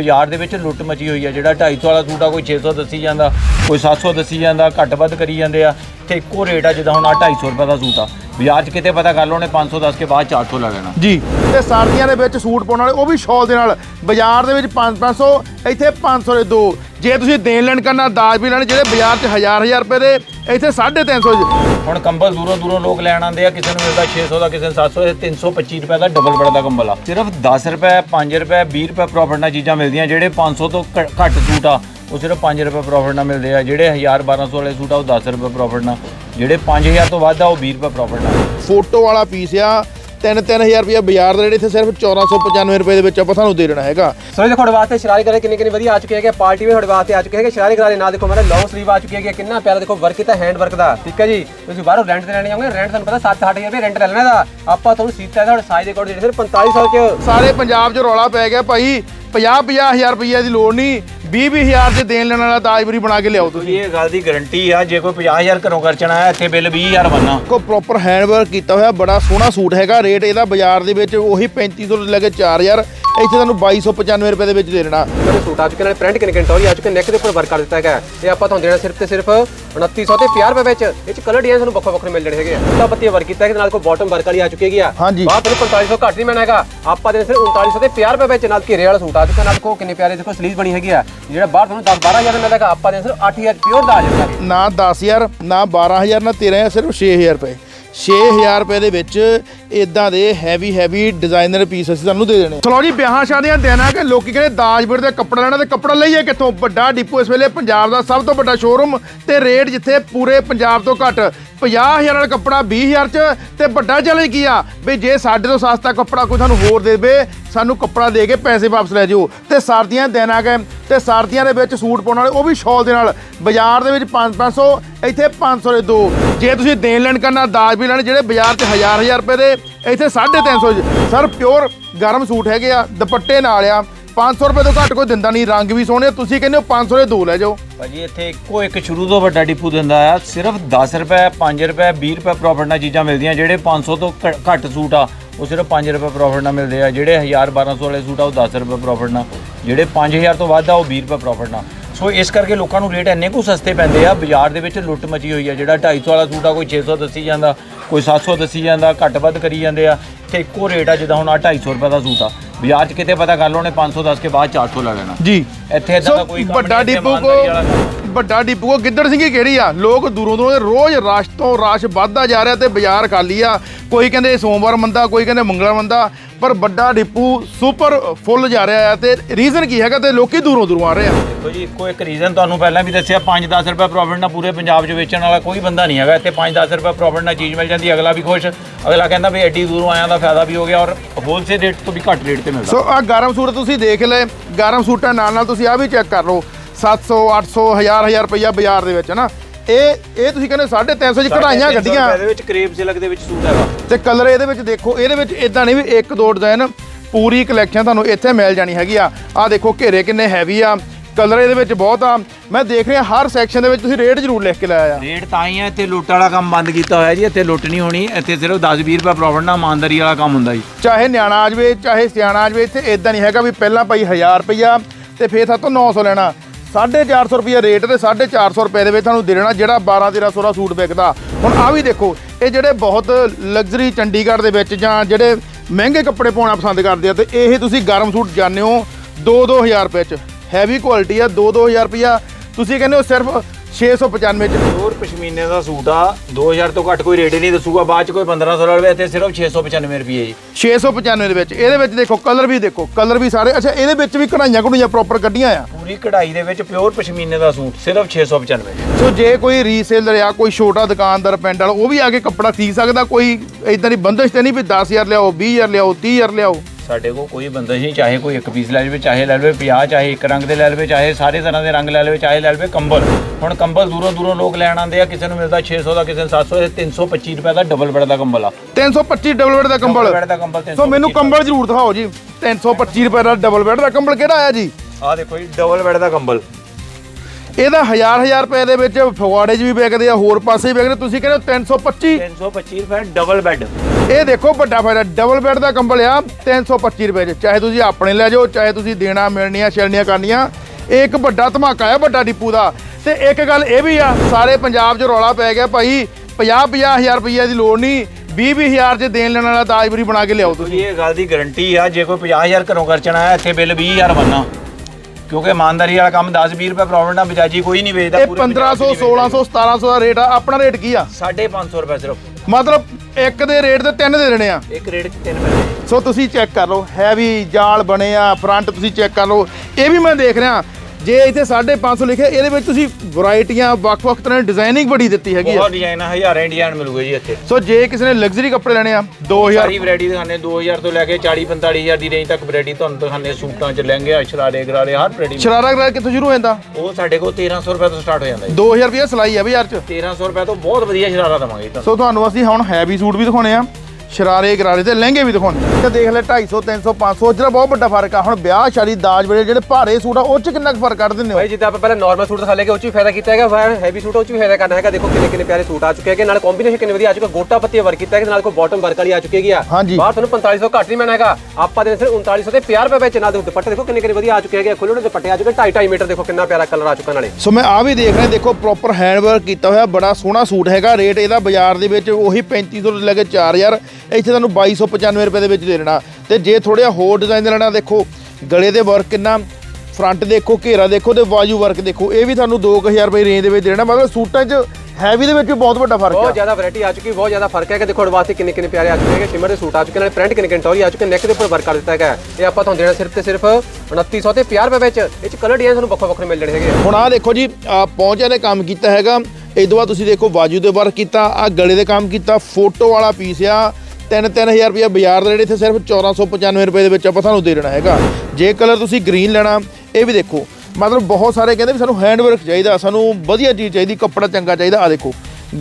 ਬਾਜ਼ਾਰ ਦੇ ਵਿੱਚ ਲੁੱਟ ਮਚੀ ਹੋਈ ਹੈ ਜਿਹੜਾ 250 ਵਾਲਾ ਸੂਟ ਆ, ਕੋਈ 600 ਦੱਸੀ ਜਾਂਦਾ, ਕੋਈ 700 ਦੱਸੀ ਜਾਂਦਾ, ਘੱਟ ਵੱਧ ਕਰੀ ਜਾਂਦੇ ਆ, ਤੇ ਇੱਕੋ ਰੇਟ ਆ ਜਿੱਦਾਂ ਹੁਣ ਆ 250 ਰੁਪਏ ਦਾ ਸੂਟ ਆ। ਬਾਜ਼ਾਰ 'ਚ ਕਿਤੇ ਪਤਾ ਕਰ ਲਓ ਉਹਨੇ 500 ਦੱਸ ਕੇ ਬਾਅਦ 400 ਲੈ ਲੈਣਾ। ਜੀ। ਤੇ ਸਰਦੀਆਂ ਦੇ ਵਿੱਚ ਸੂਟ ਪਾਉਣ ਵਾਲੇ ਉਹ ਵੀ ਸ਼ਾਲ ਦੇ ਨਾਲ ਬਾਜ਼ਾਰ ਦੇ ਵਿੱਚ 5-500 ਇੱਥੇ 500 ਦੇ ਦੋ। ਜੇ ਤੁਸੀਂ ਦੇਣ ਲੈਣ ਕਰਨਾ ਦਾਜ ਵੀ ਲੈਣ ਜਿਹੜੇ ਬਾਜ਼ਾਰ 'ਚ ਹਜ਼ਾਰ ਹਜ਼ਾਰ ਰੁਪਏ ਦੇ ਇੱਥੇ 350 'ਚ। ਹੁਣ ਕੰਬਲ ਦੂਰੋਂ ਦੂਰੋਂ ਲੋਕ ਲੈਣ ਆਉਂਦੇ ਆ ਕਿਸੇ ਨੂੰ ਮਿਲਦਾ 600 ਦਾ ਕਿਸੇ ਨੂੰ 700 ਇਹ 325 ਰੁਪਏ ਦਾ ਡਬਲ ਬੈੱਡ ਦਾ ਕੰਬਲ ਆ। ਸਿਰਫ 10 ਰੁਪਏ 5 ਰੁਪਏ 20 ਰੁਪਏ ਪ੍ਰੋਫਿਟ ਨਾਲ ਚੀਜ਼ਾਂ ਮਿਲਦੀਆਂ ਜਿਹੜੇ 500 ਤੋਂ ਘ- ਘੱਟ ਸੂਟ ਆ ਉਹ ਸਿਰਫ 5 ਰੁਪਏ ਪ੍ਰੋਫਿਟ ਨਾਲ ਮਿਲਦੇ ਆ। ਜਿਹੜੇ 1000 1200 ਵਾਲੇ ਸੂਟ ਆ ਉਹ 10 ਰੁਪਏ ਪ੍ਰੋਫਿਟ ਨਾਲ। ਜਿਹੜੇ 5000 ਤੋਂ ਵੱਧ ਆ ਉਹ 20 ਰੁਪਏ ਪ੍ਰੋਫਿਟ ਨਾਲ। ਫੋਟੋ ਵਾਲਾ ਪੀਸ ਆ 3-3000 ਰੁਪਏ ਬਾਜ਼ਾਰ ਦੇ ਜਿਹੜੇ ਇੱਥੇ ਸਿਰਫ 1495 ਰੁਪਏ ਦੇ ਵਿੱਚ ਆਪਾਂ ਤੁਹਾਨੂੰ ਦੇ ਦੇਣਾ ਹੈਗਾ। ਸੋ ਇਹ ਦੇਖੋ ਤੁਹਾਡੇ ਵਾਸਤੇ ਸ਼ਰਾਰੇ ਕਰੇ ਕਿੰਨੇ ਕਿੰਨੇ ਵਧੀਆ ਆ ਚੁੱਕੇ ਹੈਗੇ ਪਾਰਟੀ ਵੀ ਤੁਹਾਡੇ ਵਾਸਤੇ ਆ ਚੁੱਕੇ ਹੈਗੇ ਸ਼ਰਾਰੇ ਕਰਾਰੇ ਨਾਲ ਦੇਖੋ ਮੇਰਾ ਲੌਂਗ ਸਲੀਵ ਆ ਚੁੱਕੀ ਹੈਗੀ ਕਿੰਨਾ ਪਿਆਰਾ ਦੇਖੋ ਵਰਕ ਕੀਤਾ ਹੈਂਡ ਵਰਕ ਦਾ ਠੀਕ ਹੈ ਜੀ? ਤੁਸੀਂ ਬਾਹਰੋਂ ਰੈਂਟ ਤੇ ਲੈਣੇ ਜਾਓਗੇ ਰੈਂਟ ਤੁਹਾਨੂੰ ਪਤਾ 7-8000 ਰੁਪਏ ਰੈਂਟ ਲੈ ਲੈਣਾ ਦਾ ਆਪਾਂ ਤੁਹਾਨੂੰ ਸੀਤਾ ਤੁਹਾਡੇ ਸਾਈਜ਼ ਦੇ ਅਕੋਰਡਿੰਗ ਦੇ ਸਿਰਫ 4500 ਚ ਸਾਰੇ ਪੰਜਾਬ 'ਚ ਰੌਲਾ ਪੈ ਗਿਆ ਭਾਈ। 50-50 ਹਜ਼ਾਰ ਰੁਪਈਆ ਦੀ ਲੋੜ ਨਹੀਂ 20-20 ਹਜ਼ਾਰ 'ਚ ਦੇਣ ਲੈਣ ਵਾਲਾ ਦਾਜਬਰੀ ਬਣਾ ਕੇ ਲਿਆਓ ਤੁਸੀਂ। ਇਹ ਗੱਲ ਦੀ ਗਾਰੰਟੀ ਆ ਜੇ ਕੋਈ 50000 ਘਰੋਂ ਖਰਚਣਾ ਹੈ ਇੱਥੇ ਬਿੱਲ 20000 ਬੰਨਾ ਕੋ ਪ੍ਰੋਪਰ ਹੈਂਡਵਰਕ ਕੀਤਾ ਹੋਇਆ ਬੜਾ ਸੋਹਣਾ ਸੂਟ ਹੈਗਾ ਰੇਟ ਇਹਦਾ ਬਾਜ਼ਾਰ ਦੇ ਵਿੱਚ ਉਹੀ 3500 ਤੋਂ ਲੈ ਕੇ 4000 ਇੱਥੇ ਤੁਹਾਨੂੰ 2295 ਰੁਪਏ ਦੇ ਵਿੱਚ ਦੇ ਦੇਣਾ। ਜਿਹੜੇ ਸੂਟ ਆ ਚੁੱਕੇ ਨਾਲ ਪ੍ਰਿੰਟ ਕਿੰਨੇ ਕਿੰਨੇ ਟੋਰੀ ਆ ਚੁੱਕੇ ਨੈਕ ਦੇ ਉੱਪਰ ਵਰਕ ਕਰ ਦਿੱਤਾ ਹੈਗਾ। ਇਹ ਆਪਾਂ ਤੁਹਾਨੂੰ ਦੇਣਾ ਸਿਰਫ ਤੇ ਸਿਰਫ 2900 ਤੇ 50 ਰੁਪਏ ਵਿੱਚ। ਇਹ ਚ ਕਲਰ ਡਿਜ਼ਾਈਨ ਤੁਹਾਨੂੰ ਵੱਖੋ ਵੱਖਰੇ ਮਿਲ ਜਾਣੇ ਹੈਗੇ ਆ। ਤਾਂ ਬੱਤੀ ਵਰਕ ਕੀਤਾ ਹੈ ਨਾਲ ਕੋਈ ਬਾਟਮ ਵਰਕ ਵਾਲੀ ਆ ਚੁੱਕੀ ਹੈਗੀ ਆ। ਹਾਂਜੀ। ਬਾਹਰ ਤੁਹਾਨੂੰ 4500 ਘੱਟ ਨਹੀਂ ਮਿਲਣਾ ਹੈਗਾ। ਆਪਾਂ ਦੇ ਸਿਰਫ 3900 ਤੇ 50 ਰੁਪਏ ਵਿੱਚ ਨਾਲ ਘੇਰੇ ਵਾਲਾ ਸੂਟ ਆ। ਚੁੱਕਾ ਨਾਲ ਕੋ ਕਿੰਨੇ ਪਿਆਰੇ ਦੇਖੋ ਸਲੀਵ ਬਣੀ ਹੈਗੀ ਆ। ਜਿਹੜਾ ਬਾਹਰ ਤੁਹਾਨੂੰ 10 12000 ਦਾ ਮਿਲਦਾ ਹੈਗਾ ਆਪਾਂ ਦੇ ਸਿਰਫ 8000 ਪਿਓਰ ਦਾ ਆ ਜਾਂਦਾ ਨਾ 10000 ਨਾ 12000 ਨਾ 13000 ਸਿਰਫ 6000 ਰੁਪਏ। 6000 ਰੁਪਏ ਦੇ ਵਿੱਚ ਇਦਾਂ ਦੇ ਹੈਵੀ ਹੈਵੀ ਡਿਜ਼ਾਈਨਰ ਪੀਸ ਅਸੀਂ ਤੁਹਾਨੂੰ ਦੇ ਦੇਣੇ। ਚਲੋ ਜੀ, ਵਿਆਹਾਂ ਸ਼ਾਦੀਆਂ ਦੇਣਾ ਕਿ ਲੋਕੀ ਕਹਿੰਦੇ ਦਾਜਬੜ ਦੇ ਕੱਪੜਾ ਲੈਣਾ ਤੇ ਕੱਪੜਾ ਲਈਏ ਕਿੱਥੋਂ? ਵੱਡਾ ਡਿਪੂ ਇਸ ਵੇਲੇ ਪੰਜਾਬ ਦਾ ਸਭ ਤੋਂ ਵੱਡਾ ਸ਼ੋਰੂਮ ਤੇ ਰੇਟ ਜਿੱਥੇ ਪੂਰੇ ਪੰਜਾਬ ਤੋਂ ਘੱਟ 50000 ਵਾਲਾ ਕੱਪੜਾ 20000 ਚ ਤੇ ਵੱਡਾ ਚੈਲੰਜ ਕੀ ਆ? ਵੀ ਜੇ ਸਾਡੇ ਤੋਂ ਸਸਤਾ ਕੱਪੜਾ ਕੋਈ ਤੁਹਾਨੂੰ ਹੋਰ ਦੇ ਦੇਵੇ, ਸਾਨੂੰ ਕੱਪੜਾ ਦੇ ਕੇ ਪੈਸੇ ਵਾਪਸ ਲੈ ਜਿਓ। ਤੇ ਸਰਦੀਆਂ ਦੇਣ ਆ ਗਏ, ਤੇ ਸਰਦੀਆਂ ਦੇ ਵਿੱਚ ਸੂਟ ਪਾਉਣ ਵਾਲੇ ਉਹ ਵੀ ਸ਼ਾਲ ਦੇ ਨਾਲ। ਬਾਜ਼ਾਰ ਦੇ ਵਿੱਚ 5-500 ਇੱਥੇ 500 ਦੇ ਦੋ। ਜੇ ਤੁਸੀਂ ਦੇਣ ਲੈਣ ਕਰਨਾ, ਦਾਜ ਵੀ ਲੈਣ, ਜਿਹੜੇ ਬਾਜ਼ਾਰ 'ਚ ਹਜ਼ਾਰ ਹਜ਼ਾਰ ਰੁਪਏ ਦੇ, ਇੱਥੇ 350 ਚ। ਸਰ ਪਿਓਰ ਗਰਮ ਸੂਟ ਹੈਗੇ ਆ, ਦੁਪੱਟੇ ਨਾਲ ਆ। 500 ਰੁਪਏ ਤੋਂ ਘੱਟ ਕੋਈ ਦਿੰਦਾ ਨਹੀਂ ਰੰਗ ਵੀ ਸੋਹਣੇ ਆ, ਤੁਸੀਂ ਕਹਿੰਦੇ ਹੋ 500 ਦੇ ਦੋ ਲੈ ਜਾਓ। ਭਾਜੀ ਇੱਥੇ ਇੱਕੋ ਇੱਕ ਸ਼ੁਰੂ ਤੋਂ ਵੱਡਾ ਡਿਪੂ ਦਿੰਦਾ ਆ ਸਿਰਫ 10 ਰੁਪਏ 5 ਰੁਪਏ 20 ਰੁਪਏ ਪ੍ਰੋਫਿਟ ਨਾਲ ਚੀਜ਼ਾਂ ਮਿਲਦੀਆਂ ਜਿਹੜੇ 500 ਤੋਂ ਘ- ਘੱਟ ਸੂਟ ਆ ਉਹ ਸਿਰਫ 5 ਰੁਪਏ ਪ੍ਰੋਫਿਟ ਨਾਲ ਮਿਲਦੇ ਆ ਜਿਹੜੇ 1000 1200 ਵਾਲੇ ਸੂਟ ਆ ਉਹ 10 ਰੁਪਏ ਪ੍ਰੋਫਿਟ ਨਾਲ ਜਿਹੜੇ 5000 ਤੋਂ ਵੱਧ ਆ ਉਹ 20 ਰੁਪਏ ਪ੍ਰੋਫਿਟ ਨਾਲ। ਸੋ ਇਸ ਕਰਕੇ ਲੋਕਾਂ ਨੂੰ ਰੇਟ ਇੰਨੇ ਕੁ ਸਸਤੇ ਪੈਂਦੇ ਆ ਬਾਜ਼ਾਰ ਦੇ ਵਿੱਚ ਲੁੱਟ ਮਚੀ ਹੋਈ ਆ ਜਿਹੜਾ 250 ਵਾਲਾ ਸੂਟ ਆ ਕੋਈ 600 ਦੱਸੀ ਜਾਂਦਾ ਕੋਈ 700 ਦੱਸੀ ਜਾਂਦਾ ਘੱਟ ਵੱਧ ਕਰੀ ਜਾਂਦੇ ਆ ਤੇ ਇੱਕੋ ਰੇਟ ਆ ਜਿੱਦਾਂ ਹੁਣ ਆ 250 ਰੁਪਏ ਦਾ ਸੂਟ ਆ। ਬਾਜ਼ਾਰ 'ਚ ਕਿਤੇ ਪਤਾ ਕਰ ਲਓ 500 ਦੱਸ ਕੇ ਬਾਅਦ 400 ਲੈ ਲੈਣਾ। ਜੀ। ਇੱਥੇ ਇਦਾਂ ਦਾ ਕੋਈ ਕੰਮ ਵੱਡਾ ਨਹੀਂ, ਇੱਥੇ ਡਿਪੂ ਇਮਾਨਦਾਰੀ ਵਾਲਾ ਕੰਮ। ਕੋ ਵੱਡਾ ਡਿਪੂ ਕੋ ਗਿੱਦੜ ਸਿੰਘੀ ਕਿਹੜੀ ਆ? ਲੋਕ ਦੂਰੋਂ ਦੂਰੋਂ ਦੇ ਰੋਜ਼ ਰਸ਼ ਤੋਂ ਰਸ਼ ਵੱਧਦਾ ਜਾ ਰਿਹਾ ਤੇ ਬਾਜ਼ਾਰ ਖਾਲੀ ਆ। ਕੋਈ ਕਹਿੰਦੇ ਸੋਮਵਾਰ ਮੰਦਾ ਕੋਈ ਕਹਿੰਦੇ ਮੰਗਲਵਾਰ ਮੰਦਾ ਪਰ ਵੱਡਾ ਡਿਪੂ ਸੁਪਰ ਫੁੱਲ ਜਾ ਰਿਹਾ ਹੈ ਤੇ ਰੀਜ਼ਨ ਕੀ ਹੈਗਾ ਤੇ ਲੋਕੀ ਦੂਰੋਂ ਦੂਰੋਂ ਆ ਰਹੇ ਆ। ਦੇਖੋ ਜੀ ਇੱਕੋ ਇੱਕ ਰੀਜ਼ਨ ਤੁਹਾਨੂੰ ਪਹਿਲਾਂ ਵੀ ਦੱਸਿਆ 5-10 ਰੁਪਏ ਪ੍ਰੋਫਿਟ ਨਾਲ ਪੂਰੇ ਪੰਜਾਬ 'ਚ ਵੇਚਣ ਵਾਲਾ ਕੋਈ ਬੰਦਾ ਨਹੀਂ ਹੈਗਾ। ਇੱਥੇ 5-10 ਰੁਪਏ ਪ੍ਰੋਫਿਟ ਨਾਲ ਚੀਜ਼ ਮਿਲ ਜਾਂਦੀ ਅਗਲਾ ਵੀ ਖੁਸ਼ ਅਗਲਾ ਕਹਿੰਦਾ ਵੀ ਐਡੀ ਦੂਰੋਂ ਆਇਆ ਦਾ ਫਾਇਦਾ ਵੀ ਹੋ ਗਿਆ ਔਰ ਹੋਲਸੇਲ ਰੇਟ ਤੋਂ ਵੀ ਘੱਟ ਰੇਟ ਤੇ ਮਿਲਦਾ? ਸੋ ਆ ਗਰਮ ਸੂਟ ਤੁਸੀਂ ਦੇਖ ਲਏ। ਗਰਮ ਸੂਟਾਂ ਨਾਲ ਨਾਲ ਤੁਸੀਂ ਆ ਵੀ ਚੈੱਕ ਕਰ ਲਓ। 700 800 1000 1000 ਰੁਪਈਆ ਬਾਜ਼ਾਰ ਦੇ ਵਿੱਚ ਨਾ? ਇਹ ਇਹ ਤੁਸੀਂ ਕਹਿੰਦੇ 350 ਚ ਕਢਾਈਆਂ ਗੱਡੀਆਂ। ਇਹਦੇ ਵਿੱਚ ਕਰੇਪ ਸਿਲਕ ਦੇ ਵਿੱਚ ਸੂਟ ਹੈਗਾ। ਤੇ ਕਲਰ ਇਹਦੇ ਵਿੱਚ ਦੇਖੋ ਇਹਦੇ ਵਿੱਚ ਇਦਾਂ ਨਹੀਂ ਵੀ ਇੱਕ ਦੋ ਡਿਜ਼ਾਈਨ ਪੂਰੀ ਕਲੈਕਸ਼ਨ ਤੁਹਾਨੂੰ ਇੱਥੇ ਮਿਲ ਜਾਣੀ ਹੈਗੀ ਆ। ਆ ਦੇਖੋ ਘੇਰੇ ਕਿੰਨੇ ਹੈਵੀ ਆ। ਕਲਰ ਇਹਦੇ ਵਿੱਚ ਬਹੁਤ ਆ। ਮੈਂ ਦੇਖ ਰਿਹਾ ਹਰ ਸੈਕਸ਼ਨ ਦੇ ਵਿੱਚ ਤੁਸੀਂ ਰੇਟ ਜ਼ਰੂਰ ਲਿਖ ਕੇ ਲਾਇਆ ਆ। ਰੇਟ ਤਾਂ ਹੀ ਹੈ ਇੱਥੇ ਲੁੱਟ ਵਾਲਾ ਕੰਮ ਬੰਦ ਕੀਤਾ ਹੋਇਆ ਜੀ ਇੱਥੇ ਲੁੱਟ ਨਹੀਂ ਹੋਣੀ ਇੱਥੇ ਸਿਰਫ 10-20 ਰੁਪਏ ਪ੍ਰੋਫਿਟ ਨਾਲ ਇਮਾਨਦਾਰੀ ਵਾਲਾ ਕੰਮ ਹੁੰਦਾ ਜੀ। ਚਾਹੇ ਨਿਆਣਾ ਆ ਜਾਵੇ ਚਾਹੇ ਸਿਆਣਾ ਆ ਜਾਵੇ ਇੱਥੇ ਇਦਾਂ ਨਹੀਂ ਹੈਗਾ ਵੀ ਪਹਿਲਾਂ ਭਾਈ 1000 ਰੁਪਈਆ ਤੇ ਫੇਰ ਸਾਤੋਂ 900 ਲੈਣਾ। 450 ਰੁਪਈਆ ਰੇਟ ਤੇ 450 ਰੁਪਏ ਦੇ ਵਿੱਚ ਤੁਹਾਨੂੰ ਦੇ ਦੇਣਾ ਜਿਹੜਾ 12 1300 ਦਾ ਸੂਟ ਵਿਕਦਾ। ਹੁਣ ਆ ਵੀ ਦੇਖੋ ਇਹ ਜਿਹੜੇ ਬਹੁਤ ਲਗਜ਼ਰੀ ਚੰਡੀਗੜ੍ਹ ਦੇ ਵਿੱਚ ਜਾਂ ਜਿਹੜੇ ਮਹਿੰਗੇ ਕੱਪੜੇ ਪਾਉਣਾ ਪਸੰਦ ਕਰਦੇ ਆ ਤੇ ਇਹ ਤੁਸੀਂ ਗਰਮ ਸੂਟ ਜਾਣਦੇ ਹੋ 2-2000 ਰੁਪਏ ਚ। ਹੈਵੀ ਕੁਆਲਿਟੀ ਆ 2-2000 ਰੁਪਈਆ। ਤੁਸੀਂ ਕਹਿੰਦੇ ਹੋ ਸਿਰਫ 695 ਚ। ਪਿਓਰ ਪਸ਼ਮੀਨੇ ਦਾ ਸੂਟ ਆ 2000 ਤੋਂ ਘੱਟ ਕੋਈ ਰੇਟ ਹੀ ਨਹੀਂ ਦੱਸੂਗਾ ਬਾਅਦ ਚ ਕੋਈ 1500 ਲੜਵੇ ਇੱਥੇ ਸਿਰਫ 695 ਰੁਪਏ ਜੀ। 695 ਦੇ ਵਿੱਚ। ਇਹਦੇ ਵਿੱਚ ਦੇਖੋ ਕਲਰ ਵੀ ਦੇਖੋ ਕਲਰ ਵੀ ਸਾਰੇ ਅੱਛਾ ਇਹਦੇ ਵਿੱਚ ਵੀ ਕਢਾਈਆਂ ਕਢੂਈਆਂ ਪ੍ਰੋਪਰ ਕੱਢੀਆਂ ਆ। ਪੂਰੀ ਕਢਾਈ ਦੇ ਵਿੱਚ ਪਿਓਰ ਪਸ਼ਮੀਨੇ ਦਾ ਸੂਟ ਸਿਰਫ 695 ਸੋ ਜੇ ਕੋਈ ਰੀਸੇਲਰ ਆ ਕੋਈ ਛੋਟਾ ਦੁਕਾਨਦਾਰ ਪਿੰਡ ਵਾਲਾ ਉਹ ਵੀ ਆ ਕੇ ਕੱਪੜਾ ਖਰੀਦ ਸਕਦਾ ਕੋਈ ਇਦਾਂ ਦੀ ਬੰਦਸ਼ ਤੇ ਨਹੀਂ ਵੀ 10000 ਲਿਆਓ 20000 ਲਿਆਓ 30000 ਲਿਆਓ। ਸਾਡੇ ਕੋਲ ਕੋਈ ਬੰਦਸ਼ ਨਹੀਂ ਚਾਹੇ ਕੋਈ ਇੱਕ ਪੀਸ ਲੈ ਲਵੇ ਚਾਹੇ ਲੈ ਲਵੇ 50 ਚਾਹੇ ਇੱਕ ਰੰਗ ਦੇ ਲੈ ਲਵੇ ਚਾਹੇ ਸਾਰੇ ਤਰ੍ਹਾਂ ਦੇ ਰੰਗ ਲੈ ਲਵੇ ਚਾਹੇ ਲੈ ਲਵੇ ਕੰਬਲ। ਹੁਣ ਕੰਬਲ ਦੂਰੋਂ ਦੂਰੋਂ ਲੋਕ ਲੈਣ ਆਉਂਦੇ ਆ ਕਿਸੇ ਨੂੰ ਮਿਲਦਾ 600 ਦਾ ਕਿਸੇ ਨੂੰ 700 ਇਹ 325 ਰੁਪਏ ਦਾ ਡਬਲ ਬੈੱਡ ਦਾ ਕੰਬਲ ਆ। 325 ਡਬਲ ਬੈੱਡ ਦਾ ਕੰਬਲ। ਡਬਲ ਬੈੱਡ ਦਾ ਕੰਬਲ 325 ਸੋ ਮੈਨੂੰ ਕੰਬਲ ਜ਼ਰੂਰ ਦਿਖਾਓ ਜੀ। 325 ਰੁਪਏ ਦਾ ਡਬਲ ਬੈੱਡ ਦਾ ਕੰਬਲ ਕਿਹੜਾ ਆਇਆ ਜੀ? ਆ ਦੇਖੋ ਜੀ ਡਬਲ ਬੈੱਡ ਦਾ ਕੰਬਲ। ਇਹਦਾ ਹਜ਼ਾਰ ਹਜ਼ਾਰ ਰੁਪਏ ਦੇ ਵਿੱਚ ਫਗਵਾੜੇ 'ਚ ਵੀ ਵਿਕਦੇ ਆ ਹੋਰ ਪਾਸੇ ਵੀ ਵਿਕਦੇ ਤੁਸੀਂ ਕਹਿੰਦੇ ਹੋ 325 325 ਰੁਪਏ ਡਬਲ ਬੈੱਡ ਇਹ ਦੇਖੋ ਵੱਡਾ ਫਾਇਦਾ ਡਬਲ ਬੈੱਡ ਦਾ ਕੰਬਲ ਆ 325 ਰੁਪਏ 'ਚ। ਚਾਹੇ ਤੁਸੀਂ ਆਪਣੇ ਲੈ ਜਾਓ ਚਾਹੇ ਤੁਸੀਂ ਦੇਣਾ ਮਿਲਣੀਆਂ ਛੇੜਨੀਆਂ ਕਰਨੀਆਂ। ਇਹ ਇੱਕ ਵੱਡਾ ਧਮਾਕਾ ਆ ਵੱਡਾ ਡਿਪੂ ਦਾ। ਤੇ ਇੱਕ ਗੱਲ ਇਹ ਵੀ ਆ ਸਾਰੇ ਪੰਜਾਬ 'ਚ ਰੌਲਾ ਪੈ ਗਿਆ ਭਾਈ 50 ਹਜ਼ਾਰ ਰੁਪਈਆ ਦੀ ਲੋੜ ਨਹੀਂ 20 ਹਜ਼ਾਰ 'ਚ ਦੇਣ ਲੈਣ ਵਾਲਾ ਦਾਜਬਰੀ ਬਣਾ ਕੇ ਲਿਆਓ ਤੁਸੀਂ। ਤੁਸੀਂ ਇਹ ਗੱਲ ਦੀ ਗਾਰੰਟੀ ਆ ਜੇ ਕੋਈ 50000 ਘਰੋਂ ਖਰਚਣਾ ਹੈ ਇੱਥੇ ਬਿੱਲ 20000 ਬੰਨਾ ਕਿਉਂਕਿ ਇਮਾਨਦਾਰੀ ਵਾਲਾ ਕੰਮ 10 20 ਰੁਪਏ ਪ੍ਰੋਫਿਟ ਨਾਲ ਬਜਾਜੀ ਕੋਈ ਨਹੀਂ ਵੇਚਦਾ ਇਹ 1500 1600 1700 ਦਾ ਰੇਟ ਆ ਆਪਣਾ ਰੇਟ ਕੀ ਆ? 550 ਰੁਪਏ ਸਿਰਫ। ਮਤਲਬ ਇੱਕ ਦੇ ਰੇਟ ਤੇ ਤਿੰਨ ਦੇ ਦੇਣੇ ਆ। ਇੱਕ ਰੇਟ 'ਚ ਤਿੰਨ ਮਿਲਦੇ ਸੋ ਤੁਸੀਂ ਚੈੱਕ ਕਰ ਲਓ ਹੈਵੀ ਜਾਲ ਬਣੇ ਆ ਫਰੰਟ ਤੁਸੀਂ ਚੈੱਕ ਕਰ ਲਓ। ਇਹ ਵੀ ਮੈਂ ਦੇਖ ਰਿਹਾ ਜੇ ਇੱਥੇ 550 ਲਿਖਿਆ ਇਹਦੇ ਵਿੱਚ ਤੁਸੀਂ ਵੈਰਾਈਟੀਆਂ ਵੱਖ-ਵੱਖ ਤਰ੍ਹਾਂ ਦੀ ਡਿਜ਼ਾਈਨਿੰਗ ਬੜੀ ਦਿੱਤੀ ਹੈਗੀ ਆ ਬਹੁਤ ਡਿਜ਼ਾਈਨ ਹਜ਼ਾਰਾਂ ਡਿਜ਼ਾਈਨ ਮਿਲੂਗੇ ਜੀ ਇੱਥੇ। ਸੋ ਜੇ ਕਿਸੇ ਨੇ ਲਗਜ਼ਰੀ ਕੱਪੜੇ ਲੈਣੇ ਆ 2000 ਸਾਰੀ ਵੈਰਾਈਟੀ ਦਿਖਾਣੇ 2000 ਤੋਂ ਲੈ ਕੇ 40 45000 ਦੀ ਰੇਂਜ ਤੱਕ ਵੈਰਾਈਟੀ ਤੁਹਾਨੂੰ ਦਿਖਾਣੇ ਸੂਟਾਂ 'ਚ ਲਹਿੰਗੇ ਸ਼ਰਾਰੇ ਗਰਾਰੇ ਹਰ ਵੈਰਾਈਟੀ ਸ਼ਰਾਰਾ ਗਰਾ ਕਿੱਥੋਂ ਸ਼ੁਰੂ ਹੋ ਜਾਂਦਾ? ਉਹ ਸਾਡੇ ਕੋਲ 1300 ਰੁਪਏ ਤੋਂ ਸਟਾਰਟ ਹੋ ਜਾਂਦਾ ਜੀ। 2000 ਰੁਪਏ ਸਿਲਾਈ ਆ ਬਾਜ਼ਾਰ 'ਚ। 1300 ਰੁਪਏ ਤੋਂ ਬਹੁਤ ਵਧੀਆ ਸ਼ਰਾਰਾ ਦਵਾਂਗੇ ਸੋ ਤੁਹਾਨੂੰ। ਅਸੀਂ ਹੁਣ ਹੈਵੀ ਸੂਟ ਵੀ ਦਿਖਾਉਣੇ ਆ। ਸ਼ਰਾਰੇ ਗਰਾਰੇ ਤੇ ਲਹਿੰਗੇ ਵੀ ਦਿਖਾਉਣੇ ਤੇ ਦੇਖ ਲੈ 250 300 500 ਜਿਹੜਾ ਬਹੁਤ ਵੱਡਾ ਫ਼ਰਕ ਆ ਹੁਣ ਵਿਆਹ ਸ਼ਾਦੀ ਦਾਜ ਵੇਲੇ ਜਿਹੜੇ ਭਾਰੇ ਸੂਟ ਆ ਉਹ 'ਚ ਕਿੰਨਾ ਕੁ ਫ਼ਰਕ ਕੱਢ ਦਿੰਦੇ ਹੋ? ਭਾਈ ਜਿੱਦਾਂ ਆਪਾਂ ਪਹਿਲਾਂ ਨਾਰਮਲ ਸੂਟ ਦਿਖਾ ਲਏ ਕਿ ਉਹ 'ਚ ਵੀ ਫਾਇਦਾ ਕੀਤਾ ਹੈਗਾ ਫਿਰ ਹੈਵੀ ਸੂਟ ਉਹ 'ਚ ਵੀ ਫਾਇਦਾ ਕਰਨਾ ਹੈਗਾ। ਦੇਖੋ ਕਿੰਨੇ ਕਿੰਨੇ ਪਿਆਰੇ ਸੂਟ ਆ ਚੁੱਕੇ ਹੈਗੇ ਨਾਲ ਕੰਬੀਨੇਸ਼ਨ ਕਿੰਨੇ ਵਧੀਆ ਆ ਚੁੱਕਾ ਗੋਟਾ ਪੱਤੀ ਵਰਕ ਕੀਤਾ ਹੈਗਾ ਨਾਲ ਕੋਈ ਬਾਟਮ ਵਰਕ ਵਾਲੀ ਆ ਚੁੱਕੀ ਹੈਗੀ ਆ। ਹਾਂਜੀ। ਬਾਹਰ ਤੁਹਾਨੂੰ 4500 ਘੱਟ ਨਹੀਂ ਮਿਲਣਾ ਹੈਗਾ। ਆਪਾਂ ਦੇ ਸਿਰ 3900 ਤੇ 50 ਰੁਪਏ ਵਿੱਚ ਨਾਲ ਦੇ ਦੁਪੱਟੇ ਦੇਖੋ ਕਿੰਨੇ ਕਿੰਨੇ ਵਧੀਆ ਆ ਚੁੱਕੇ ਹੈਗੇ ਖੁੱਲੇ ਦੁਪੱਟੇ ਆ ਚੁੱਕੇ 2.5 2.5 ਮੀਟਰ ਦੇਖੋ ਕਿੰਨਾ ਪਿਆਰਾ ਕਲਰ ਆ ਚੁੱਕਾ ਨਾਲੇ ਸੋ ਮੈਂ ਆ ਵੀ ਦੇਖ ਰਿਹਾ ਦੇਖੋ ਪ੍ਰੋਪਰ ਹੈਂਡਵਰਕ ਕੀਤਾ ਹੋਇਆ ਬੜਾ ਸੋਹਣਾ ਸੂਟ ਹੈਗਾ ਰੇਟ ਇਹਦਾ ਬਾਜ਼ਾਰ ਦੇ ਵਿੱਚ ਉਹੀ 3500 ਤੋਂ ਲੈ ਕੇ 4000 ਇੱਥੇ ਤੁਹਾਨੂੰ 2295 ਰੁਪਏ ਦੇ ਵਿੱਚ ਦੇ ਦੇਣਾ। ਤੇ ਜੇ ਥੋੜ੍ਹਾ ਹੋਰ ਡਿਜ਼ਾਈਨ ਲੈਣਾ ਦੇਖੋ ਗਲੇ ਦੇ ਵਰਕ ਕਿੰਨਾ ਫਰੰਟ ਦੇਖੋ ਘੇਰਾ ਦੇਖੋ ਤੇ ਬਾਜੂ ਵਰਕ ਦੇਖੋ ਇਹ ਵੀ ਤੁਹਾਨੂੰ 2000 ਰੁਪਏ ਰੇਂਜ ਦੇ ਵਿੱਚ ਦੇਣਾ। ਮਤਲਬ ਸੂਟਾਂ 'ਚ ਹੈਵੀ ਦੇ ਵਿੱਚ ਵੀ ਬਹੁਤ ਵੱਡਾ ਫ਼ਰਕ ਬਹੁਤ ਆ ਜ਼ਿਆਦਾ ਵੈਰਾਈਟੀ ਆ ਚੁੱਕੀ ਬਹੁਤ ਜ਼ਿਆਦਾ ਫ਼ਰਕ ਹੈ ਕਿ ਦੇਖੋ ਐਡਵਾਂਸ ਤੇ ਕਿੰਨੇ ਕਿੰਨੇ ਪਿਆਰੇ ਆ ਚੁੱਕੇ ਹੈਗੇ ਸ਼ਿਮਰ ਦੇ ਸੂਟ ਆ ਚੁੱਕੇ ਨਾਲੇ ਪ੍ਰਿੰਟ ਕਿੰਨੇ ਕਿੰਨੇ ਟੌਰੀ ਆ ਚੁੱਕੇ ਨੈਕ ਦੇ ਉੱਪਰ ਵਰਕ ਕਰ ਦਿੱਤਾ ਹੈਗਾ। ਇਹ ਆਪਾਂ ਤੁਹਾਨੂੰ ਦੇਣਾ ਸਿਰਫ ਤੇ ਸਿਰਫ 2900 ਤੇ 50 ਰੁਪਏ ਵਿੱਚ। ਇਹ ਚ ਕਲਰ ਡਿਜ਼ਾਈਨ ਤੁਹਾਨੂੰ ਵੱਖੋ ਵੱਖਰੇ ਮਿਲ ਜਾਣੇ ਹੈਗੇ ਆ। ਹੁਣ ਆ ਦੇਖੋ ਜੀ ਪਹੁੰਚਿਆ ਨੇ ਕੰਮ ਕੀਤਾ ਹੈਗਾ। ਇਹ ਤੋਂ ਬਾਅਦ ਤੁਸੀਂ ਦੇਖੋ ਬਾਜੂ ਦੇ ਵਰਕ ਕੀਤਾ ਆ ਗਲੇ ਦੇ ਕੰਮ ਕੀਤਾ ਫੋਟੋ ਵਾਲਾ ਪੀਸ ਆ। 3-3000 ਰੁਪਏ ਬਾਜ਼ਾਰ ਦਾ ਜਿਹੜੇ ਇੱਥੇ ਸਿਰਫ 1495 ਰੁਪਏ ਦੇ ਵਿੱਚ ਆਪਾਂ ਤੁਹਾਨੂੰ ਦੇ ਦੇਣਾ ਹੈਗਾ। ਜੇ ਕਲਰ ਤੁਸੀਂ ਗ੍ਰੀਨ ਲੈਣਾ, ਇਹ ਵੀ ਦੇਖੋ, ਮਤਲਬ ਬਹੁਤ ਸਾਰੇ ਕਹਿੰਦੇ ਵੀ ਸਾਨੂੰ ਹੈਂਡ ਵਰਕ ਚਾਹੀਦਾ, ਸਾਨੂੰ ਵਧੀਆ ਚੀਜ਼ ਚਾਹੀਦੀ, ਕੱਪੜਾ ਚੰਗਾ ਚਾਹੀਦਾ ਆ ਦੇਖੋ,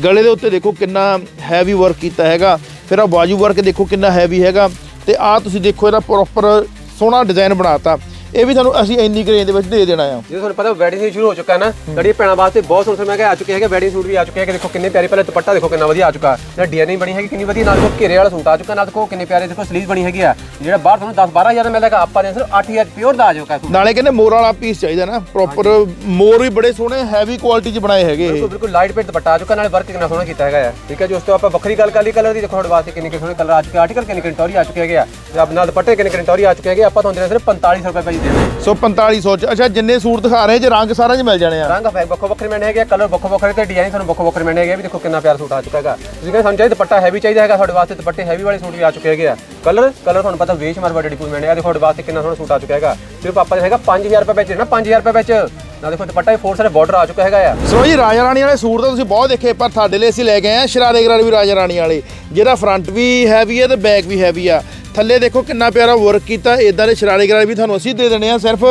ਗਲੇ ਦੇ ਉੱਤੇ ਦੇਖੋ ਕਿੰਨਾ ਹੈਵੀ ਵਰਕ ਕੀਤਾ ਹੈਗਾ, ਫਿਰ ਆ ਬਾਜੂ ਵਰਕ ਦੇਖੋ ਕਿੰਨਾ ਹੈਵੀ ਹੈਗਾ, ਤੇ ਆ ਤੁਸੀਂ ਦੇਖੋ ਇਹਦਾ ਪ੍ਰੋਪਰ ਸੋਹਣਾ ਡਿਜ਼ਾਈਨ ਬਣਾਤਾ। ਇਹ ਵੀ ਤੁਹਾਨੂੰ ਅਸੀਂ ਇੰਨੀ ਕੁ ਰੇਂਜ ਦੇ ਵਿੱਚ ਦੇ ਦੇਣਾ ਆ। ਜੇ ਤੁਹਾਨੂੰ ਪਤਾ ਵੈਡਿੰਗ ਸੀਜ਼ਨ ਸ਼ੁਰੂ ਹੋ ਚੁੱਕਾ ਹੈ ਨਾ ਲੜੀ ਭੈਣਾਂ ਵਾਸਤੇ ਬਹੁਤ ਸੋਹਣੇ ਸੋਹਣੇ ਆ ਚੁੱਕੇ ਹੈਗੇ ਵੈਡਿੰਗ ਸੂਟ ਵੀ ਆ ਚੁੱਕੇ ਹੈਗੇ ਦੇਖੋ ਕਿੰਨੇ ਪਿਆਰੇ ਪਹਿਲੇ ਦੁਪੱਟਾ ਦੇਖੋ ਕਿੰਨਾ ਵਧੀਆ ਆ ਚੁੱਕਾ। ਨਾ ਡਿਜ਼ਾਈਨਿੰਗ ਬਣੀ ਹੈਗੀ ਕਿੰਨੀ ਵਧੀਆ ਨਾਲ ਦੇਖੋ ਘੇਰੇ ਵਾਲਾ ਸੂਟ ਆ ਚੁੱਕਾ ਨਾਲ ਦੇਖੋ ਕਿੰਨੇ ਪਿਆਰੇ ਦੇਖੋ ਸਲੀਵ ਬਣੀ ਹੈਗੀ ਆ। ਜਿਹੜਾ ਬਾਹਰ ਤੁਹਾਨੂੰ 10 12000 ਦਾ ਮਿਲਦਾ ਹੈਗਾ ਆਪਾਂ ਨੇ ਸਿਰਫ 8000 ਪਿਓਰ ਦਾ ਆ ਚੁੱਕਾ ਸੂਟ। ਨਾਲੇ ਕਹਿੰਦੇ ਮੋਰ ਵਾਲਾ ਪੀਸ ਚਾਹੀਦਾ ਨਾ ਪ੍ਰੋਪਰ ਮੋਰ ਵੀ ਬੜੇ ਸੋਹਣੇ ਹੈਵੀ ਕੁਆਲਿਟੀ ਚ ਬਣਾਏ ਹੈਗੇ ਬਿਲਕੁਲ ਬਿਲਕੁਲ ਲਾਈਟ ਵੇਟ ਦੁਪੱਟਾ ਆ ਚੁੱਕਾ ਨਾਲ ਵਰਕ ਕਿੰਨਾ ਸੋਹਣਾ ਕੀਤਾ ਹੈਗਾ ਆ। ਠੀਕ ਹੈ ਜੀ ਉਸ ਤੋਂ ਆਪਾਂ ਵੱਖਰੀ ਗੱਲ ਕਰ ਲਈ ਕਲਰ ਦੀ ਦੇਖੋ ਤੁਹਾਡੇ ਵਾਸਤੇ ਕਿੰਨੇ ਕਿੰਨੇ ਸੋਹਣੇ ਕਲਰ ਆ ਚੁੱਕੇ ਆਰਟੀਕਲ ਕਿੰਨੇ ਕਿੰਨੇ ਟੌਰੀ ਆ ਚੁੱਕੇ ਹੈਗੇ ਆ। ਨਾਲ ਦੁਪੱਟੇ ਕਿੰਨੇ ਕਿੰਨੇ ਟੌਰੀ ਆ ਚੁੱਕੇ ਹੈਗੇ ਆਪਾਂ ਤੁਹਾਨੂੰ ਦੇਣਾ ਸਿਰਫ 4500 ਰੁਪਏ ਦੇਣੇ ਸੋ 4500 ਚ। ਅੱਛਾ ਜਿੰਨੇ ਸੂਟ ਦਿਖਾ ਰਹੇ ਜੇ ਰੰਗ ਸਾਰਾ ਚ ਮਿਲ ਜਾਣੇ ਆ। ਰੰਗ ਫੈਕ ਵੱਖੋ ਵੱਖਰੇ ਮਿਲਣੇ ਹੈਗੇ ਕਲਰ ਵੱਖੋ ਵੱਖਰੇ ਤੇ ਡਿਜ਼ਾਈਨ ਤੁਹਾਨੂੰ ਵੱਖੋ ਵੱਖਰੇ ਮਿਲਣੇ ਹੈਗੇ ਵੀ ਦੇਖੋ ਕਿੰਨਾ ਪਿਆਰਾ ਸੂਟ ਆ ਚੁੱਕਾ ਹੈਗਾ। ਤੁਸੀਂ ਕਹਿੰਦੇ ਸਾਨੂੰ ਚਾਹੀਦਾ ਦੁਪੱਟਾ ਹੈਵੀ ਚਾਹੀਦਾ ਹੈਗਾ ਤੁਹਾਡੇ ਵਾਸਤੇ ਦੁਪੱਟੇ ਹੈਵੀ ਵਾਲੇ ਸੂਟ ਵੀ ਆ ਚੁੱਕੇ ਹੈਗੇ ਆ। ਕਲਰ ਕਲਰ ਤੁਹਾਨੂੰ ਪਤਾ ਵੇਸ਼ ਮਾਰ ਵੱਡੇ ਡਿਪੂ ਮਿਲਣੇ ਆ। ਦੇਖੋ ਤੁਹਾਡੇ ਵਾਸਤੇ ਕਿੰਨਾ ਸੋਹਣਾ ਸੂਟ ਆ ਚੁੱਕਾ ਹੈਗਾ। ਸਿਰਫ ਆਪਾਂ ਹੈਗਾ 5000 ਰੁਪਏ ਵਿੱਚ ਨਾ 5000 ਰੁਪਏ ਵਿੱਚ। ਨਾ ਦੇਖੋ ਦੁਪੱਟਾ ਵੀ ਫੋਰ ਸਾਰੇ ਬਾਰਡਰ ਆ ਚੁੱਕਾ ਹੈਗਾ ਆ। ਸੋ ਜੀ ਰਾਜਾ ਰਾਣੀ ਵਾਲੇ ਸੂਟ ਤਾਂ ਤੁਸੀਂ ਬਹੁਤ ਦੇਖੇ ਪਰ ਤੁਹਾਡੇ ਲਈ ਅਸੀਂ ਲੈ ਕੇ ਆਏ ਆ ਸ਼ਰਾਰੇ ਗਰਾਰੇ ਵੀ ਰਾਜਾ ਰਾਣੀ ਵਾਲੇ। ਜਿਹਦਾ ਫਰੰਟ ਵੀ ਹੈਵੀ ਹੈ ਤੇ ਬੈਕ ਵੀ ਹੈਵੀ ਆ। ਥੱਲੇ ਦੇਖੋ ਕਿੰਨਾ ਪਿਆਰਾ ਵਰਕ ਕੀਤਾ ਇਦਾਂ ਦੇ ਸ਼ਰਾਰੇ ਗਰਾਰੇ ਵੀ ਤੁਹਾਨੂੰ ਅਸੀਂ ਦੇ ਦੇਣੇ ਆ ਸਿਰਫ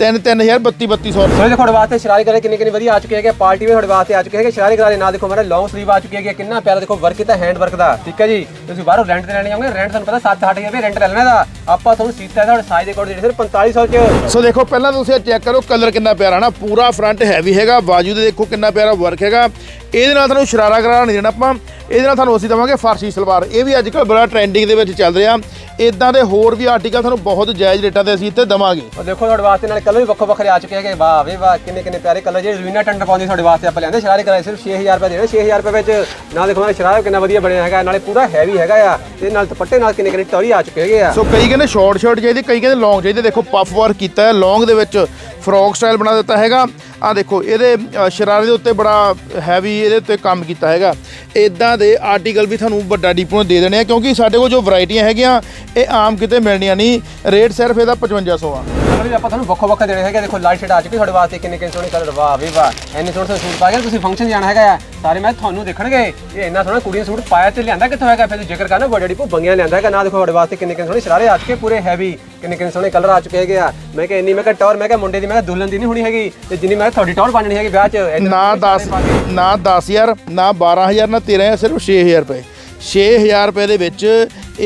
3 3000 32 3200 ਸੋ ਦੇਖੋ ਤੁਹਾਡੇ ਵਾਸਤੇ ਸ਼ਰਾਰੇ ਕਰੇ ਕਿੰਨੇ ਕਿੰਨੇ ਵਧੀਆ ਆ ਚੁੱਕੇ ਹੈਗੇ ਪਾਰਟੀ ਵੀ ਤੁਹਾਡੇ ਵਾਸਤੇ ਆ ਚੁੱਕੇ ਹੈਗੇ ਸ਼ਰਾਰੇ ਕਰਾਰੇ ਨਾਲ ਦੇਖੋ ਮੇਰਾ ਲੌਂਗ ਸਲੀਵ ਆ ਚੁੱਕੀ ਹੈਗੀ ਕਿੰਨਾ ਪਿਆਰਾ ਦੇਖੋ ਵਰਕ ਕੀਤਾ ਹੈਂਡ ਵਰਕ ਦਾ। ਠੀਕ ਹੈ ਜੀ? ਤੁਸੀਂ ਬਾਹਰੋਂ ਰੈਂਟ ਤੇ ਲੈਣੇ ਆਉਂਗੇ ਰੈਂਟ ਤੁਹਾਨੂੰ ਪਤਾ 7-8000 ਰੁਪਏ ਰੈਂਟ ਲੈ ਲੈਣਾ ਦਾ ਆਪਾਂ ਤੁਹਾਨੂੰ ਸੀਤਾ ਤੁਹਾਡੇ ਸਾਈਜ਼ ਦੇ ਕੋਡ ਦੇ ਸਿਰ 4500 ਚ। ਸੋ ਦੇਖੋ ਪਹਿਲਾਂ ਤੁਸੀਂ ਚੈੱਕ ਕਰੋ ਕਲਰ ਕਿੰਨਾ ਪਿਆਰਾ ਨਾ ਪੂਰਾ ਫਰੰਟ ਹੈਵੀ ਹੈਗਾ ਬਾਜੂ ਦੇ ਦੇਖੋ ਕਿੰਨਾ ਪਿਆਰਾ ਵਰਕ ਹੈਗਾ। ਇਹਦੇ ਨਾਲ ਤੁਹਾਨੂੰ ਸ਼ਰਾਰਾ ਗਰਾਰਾ ਨਹੀਂ ਦੇਣਾ ਆਪਾਂ। ਇਹਦੇ ਨਾਲ ਤੁਹਾਨੂੰ ਅਸੀਂ ਦਵਾਂਗੇ ਫਾਰਸੀ ਸਲਵਾਰ। ਇਹ ਵੀ ਅੱਜ ਕੱਲ੍ਹ ਬੜਾ ਟ੍ਰੈਂਡਿੰਗ ਦੇ ਵਿੱਚ ਚੱਲ ਰਿਹਾ। ਇਦਾਂ ਦੇ ਹੋਰ ਵੀ ਆਰਟੀਕਲ ਤੁਹਾਨੂੰ ਬਹੁਤ ਜਾਇਜ਼ ਰੇਟਾਂ ਤੇ ਅਸੀਂ ਇੱਥੇ ਦਵਾਂਗੇ। ਉਹ ਦੇਖੋ ਤੁਹਾਡੇ ਵਾਸਤੇ ਨਾਲ ਕਲਰ ਵੀ ਵੱਖੋ ਵੱਖਰੇ ਆ ਚੁੱਕੇ ਹੈਗੇ। ਵਾਹ ਵੇ ਵਾਹ ਕਿੰਨੇ ਕਿੰਨੇ ਪਿਆਰੇ ਕਲਰ ਜਿਹੜੇ ਰਵੀਨਾ ਟੰਡਰ ਪਾਉਂਦੀ ਤੁਹਾਡੇ ਵਾਸਤੇ ਆਪਾਂ ਲਿਆਂਦੇ। ਸ਼ਰਾਰੇ ਕਰਾਏ ਸਿਰਫ 6000 ਰੁਪਏ ਦੇਣੇ 6000 ਰੁਪਏ ਵਿੱਚ ਨਾਲ ਦੇਖੋ ਮੇਰਾ ਸ਼ਰਾਰਾ ਕਿੰਨਾ ਵਧੀਆ ਬਣਿਆ ਹੈਗਾ। ਨਾਲੇ ਪੂਰਾ ਹੈਵੀ ਹੈਗਾ ਆ। ਤੇ ਨਾਲ ਦੁਪੱਟੇ ਨਾਲ ਕਿੰਨੇ ਕਿੰਨੇ ਟੌਰੀ ਆ ਚੁੱਕੇ ਹੈਗੇ ਆ। ਸੋ ਕਈ ਕਹਿੰਦੇ ਸ਼ਾਰਟ ਸ਼ਰਟ ਚਾਹੀਦੀ ਕਈ ਕਹਿੰਦੇ ਲੌਂਗ ਚਾਹੀਦੇ। ਦੇਖੋ ਪਫ ਵਰਕ ਕੀਤਾ ਹੈ। ਲੌਂਗ ਦੇ ਵਿੱਚ ਫਰੋਕ ਸਟਾਈਲ ਬਣਾ ਦਿੱਤਾ ਹੈਗਾ। ਆ ਦੇਖੋ ਇਹਦੇ ਸ਼ਰਾਰੇ ਦੇ ਉੱਤੇ ਬੜਾ ਹੈਵੀ ਇਹਦੇ ਉੱਤੇ ਕੰਮ ਕੀਤਾ ਹੈਗਾ। ਇਦਾਂ ਦੇ ਆਰਟੀਕਲ ਵੀ ਤੁਹਾਨੂੰ ਵੱਡਾ ਡੀਪੋ ਨੂੰ ਦੇ ਦੇਣੇ ਆ, ਕਿਉਂਕਿ ਸਾਡੇ ਕੋਲ ਜੋ ਵੈਰਾਈਟੀਆਂ ਹੈਗੀਆਂ, ਇਹ ਆਮ ਕਿਤੇ ਮਿਲਣੀਆਂ ਨਹੀਂ। ਰੇਟ ਸਿਰਫ ਇਹਦਾ 5500 ਆ। ਵੀ ਆਪਾਂ ਤੁਹਾਨੂੰ ਵੱਖੋ ਵੱਖ ਦੇਣੇ ਹੈਗੇ ਦੇਖੋ ਲਾਈਟ ਸ਼ੇਡ ਆ ਚੁੱਕੀ, ਤੁਹਾਡੇ ਵਾਸਤੇ ਕਿੰਨੇ ਕਿੰਨੇ ਸੋਹਣੇ ਕਲਰ ਵਾਹ, ਵੀ ਵਾਹ। ਐਨੇ ਸੋਹਣੇ ਸੋਹਣੇ ਸੂਟ ਪਾ ਕੇ ਤੁਸੀਂ ਫੰਕਸ਼ਨ ਜਾਣਾ ਹੈਗਾ ਸਾਰੇ ਮੈਂ ਤੁਹਾਨੂੰ ਦੇਖਣਗੇ। ਇਹ ਇੰਨਾ ਸੋਹਣਾ ਕੁੜੀਆਂ ਸੂਟ ਪਾਇਆ ਤੇ ਲਿਆਂਦਾ ਕਿੱਥੋਂ ਹੈਗਾ? ਫਿਰ ਜ਼ਿਕਰ ਕਰਨਾ ਬੜੇ ਡਿਪੋ ਬੰਗੀਆਂ ਲਿਆਂਦਾ ਹੈਗਾ ਨਾ ਦੇਖੋ ਤੁਹਾਡੇ ਵਾਸਤੇ ਕਿੰਨੇ ਕਿੰਨੇ ਸੋਹਣੇ ਸ਼ਰਾਰੇ ਆ ਚੁੱਕੇ ਪੂਰੇ ਹੈਵੀ ਕਿੰਨੇ ਕਿੰਨੇ ਸੋਹਣੇ ਕਲਰ ਆ ਚੁੱਕੇ ਹੈਗੇ ਆ। ਮੈਂ ਕਿਹਾ ਇੰਨੀ ਮੈਂ ਕਿਹਾ ਟੌਰ ਮੈਂ ਕਿਹਾ ਮੁੰਡੇ ਦੀ ਮੈਂ ਕਿਹਾ ਦੁਲਹਨ ਦੀ ਨਹੀਂ ਹੋਣੀ ਹੈਗੀ। ਤੇ ਜਿੰਨੀ ਮੈਂ ਕਿਹਾ ਤੁਹਾਡੀ ਟੌਰ ਬਣਨੀ ਹੈਗੀ ਵਿਆਹ 'ਚ ਇੰਨੇ ਨਾ 10 ਨਾ 10000 ਨਾ 12000 ਨਾ 13000 ਸਿਰਫ 6000 ਰੁਪਏ। 6000 ਰੁਪਏ ਦੇ ਵਿੱਚ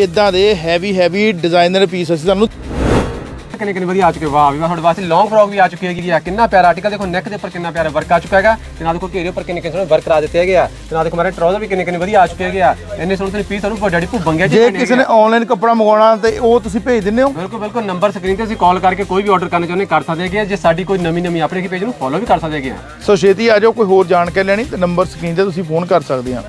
ਇਦਾਂ ਦੇ ਹੈਵੀ ਹੈਵੀ ਡਿਜ਼ਾਈਨਰ ਪੀਸ ਅਸੀਂ ਤੁਹਾਨੂੰ ਕਿੰਨੇ ਕਿੰਨੇ ਵਧੀਆ ਆ ਚੁੱਕੇ ਵਾਹ ਵੀ ਵਾਹ ਤੁਹਾਡੇ ਵਾਸਤੇ ਲੌਂਗ ਫਰੋਕ ਵੀ ਆ ਚੁੱਕੀ ਹੈਗੀ ਆ ਕਿੰਨਾ ਪਿਆਰਾ ਆਰਟੀਕਲ ਦੇਖੋ ਨੈਕ ਦੇ ਉੱਪਰ ਕਿੰਨਾ ਪਿਆਰਾ ਵਰਕ ਆ ਚੁੱਕਾ ਹੈਗਾ। ਤੇ ਨਾਲ ਦੇਖੋ ਘੇਰੇ ਉੱਪਰ ਕਿੰਨੇ ਕਿੰਨੇ ਵਰਕ ਕਰਾ ਦਿੱਤੇ ਹੈਗੇ ਆ। ਤੇ ਨਾਲ ਦੇਖੋ ਮੇਰੇ ਟਰਾਊਜ਼ਰ ਵੀ ਕਿੰਨੇ ਕਿੰਨੇ ਵਧੀਆ ਆ ਚੁੱਕੇ ਹੈਗੇ ਆ। ਇੰਨੇ ਸੋਹਣੇ ਸੋਹਣੇ ਪੀਸ ਤੁਹਾਨੂੰ ਡਿਪੂ ਬੰਗਿਆ ਜੀ ਕਿਸੇ ਨੇ ਆਨਲਾਈਨ ਕੱਪੜਾ ਮੰਗਵਾਉਣਾ ਤੇ ਉਹ ਤੁਸੀਂ ਭੇਜ ਦਿੰਦੇ ਹੋ? ਬਿਲਕੁਲ ਬਿਲਕੁਲ ਨੰਬਰ ਸਕਰੀਨ ਤੇ ਤੁਸੀਂ ਕਾਲ ਕਰਕੇ ਕੋਈ ਵੀ ਆਰਡਰ ਕਰਨਾ ਚਾਹੁੰਦੇ ਕਰ ਸਕਦੇ ਹੈਗੇ। ਜੇ ਸਾਡੀ ਕੋਈ ਨਵੀਂ ਨਵੀਂ ਆਪਣੇ ਪੇਜ ਨੂੰ ਫੋਲੋ ਵੀ ਕਰ ਸਕਦੇ ਹੈਗੇ ਆ। ਸੋ ਛੇਤੀ ਆ ਜਾਓ ਕੋਈ ਹੋਰ ਜਾਣਕਾਰੀ ਲੈਣੀ ਤੇ ਨੰਬਰ ਸਕਰੀਨ ਤੇ ਤੁਸੀਂ ਫੋਨ ਕਰ ਸਕਦੇ ਆ।